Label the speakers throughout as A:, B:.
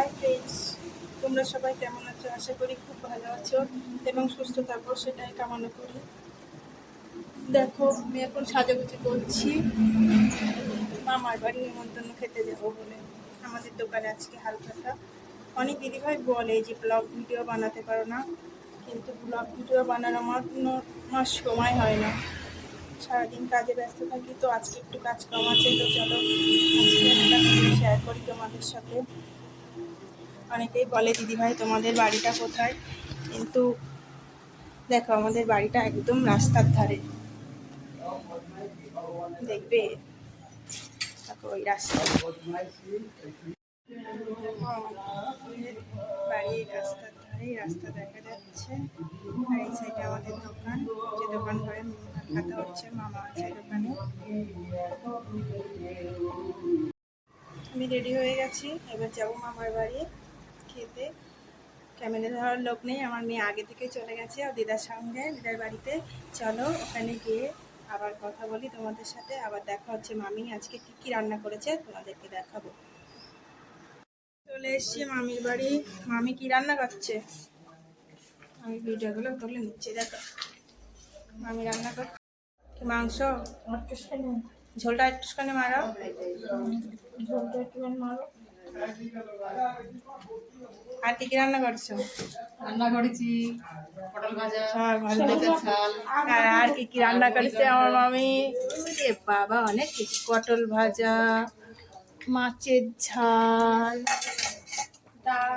A: Hi friends তোমরা সবাই কেমন আছো? আশা করি খুব ভালো আছো এবং সুস্থ থাকো, সেটাই কামনা করি। দেখো, আমি এখন সাজাগুজি করছি। মামার বাড়ি নিমন্ত্রণ খেতে যাব বলে। আমাদের দোকানে আজকে হালখাতা। অনেক দিদিভাই বলে যে, ব্লগ ভিডিও বানাতে পারো না। কিন্তু ব্লগ ভিডিও বানানো আমার কোনো, আমার সময় হয় না। সারাদিন কাজে ব্যস্ত থাকি, তো আজকে একটু কাজ কম আছে। তো চলো শেয়ার করি তোমাদের সাথে। অনেকেই বলে, দিদিভাই, তোমাদের বাড়িটা কোথায়? কিন্তু দেখো, আমাদের বাড়িটা একদম রাস্তার ধারে। দেখবে? দেখো ওই রাস্তা রাস্তার রাস্তা দেখা যাচ্ছে। এই সাইডে আমাদের দোকান। যে দোকান হচ্ছে, মামা দোকানে। আমি রেডি হয়ে গেছি। এবার যাব মামার বাড়ি। খেতে ক্যামেরা ধরার লোক নেই আমার মেয়ে আগে থেকে চলে গেছে আর দিদার সঙ্গে দিদার বাড়িতে। চলো ওখানে গিয়ে আবার কথা বলি তোমাদের সাথে আবার দেখা হচ্ছে মামি আজকে কি কি রান্না করেছে তোমাদেরকে দেখাবো। চলে এসছি মামির বাড়ি। মামি কি রান্না করছে? আমি ভিডিওগুলো তুলে নিচ্ছি দেখো। মামি রান্না কর মাংস? ঝোলটা একটুখানি মারো ঝোলটা একটুখানি মারো। কি কি রান্না করছ?
B: রান্না করেছি পটল ভাজা পেঁপের ঝাল।
A: আর কি কি রান্না করেছে আমার মামি? বাবা অনেক কিছু। পটল ভাজা মাছের ঝাল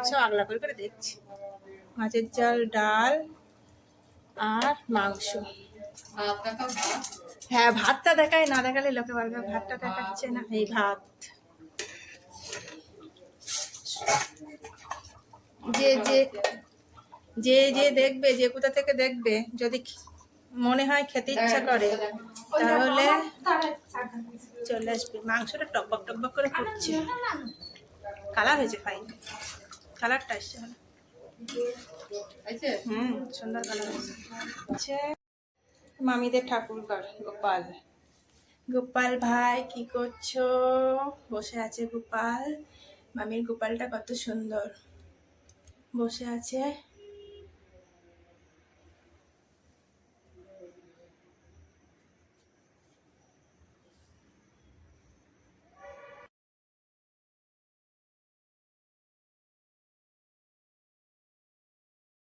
A: সব আগলা করে করে দেখছি মাছের ঝাল ডাল আর মাংস। হ্যাঁ ভাতটা দেখায় না দেখালে লোকে বলবে ভাতটা দেখাচ্ছে না। এই ভাত। যে যে যে যে দেখবে যে কোথা থেকে দেখবে যদি মনে হয় খেতে ইচ্ছা করে তাহলে চলে আসবে। মাংসটা টকবক টকবক করে ফুটছে। কালার হয়েছে ফাইন কালারটা ভালো। হুম সুন্দর কালার হয়েছে। হচ্ছে মামিদের ঠাকুর ঘর গোপাল। গোপাল ভাই কি করছ? বসে আছে গোপাল। মামির গোপালটা কত সুন্দর। বসে আছে।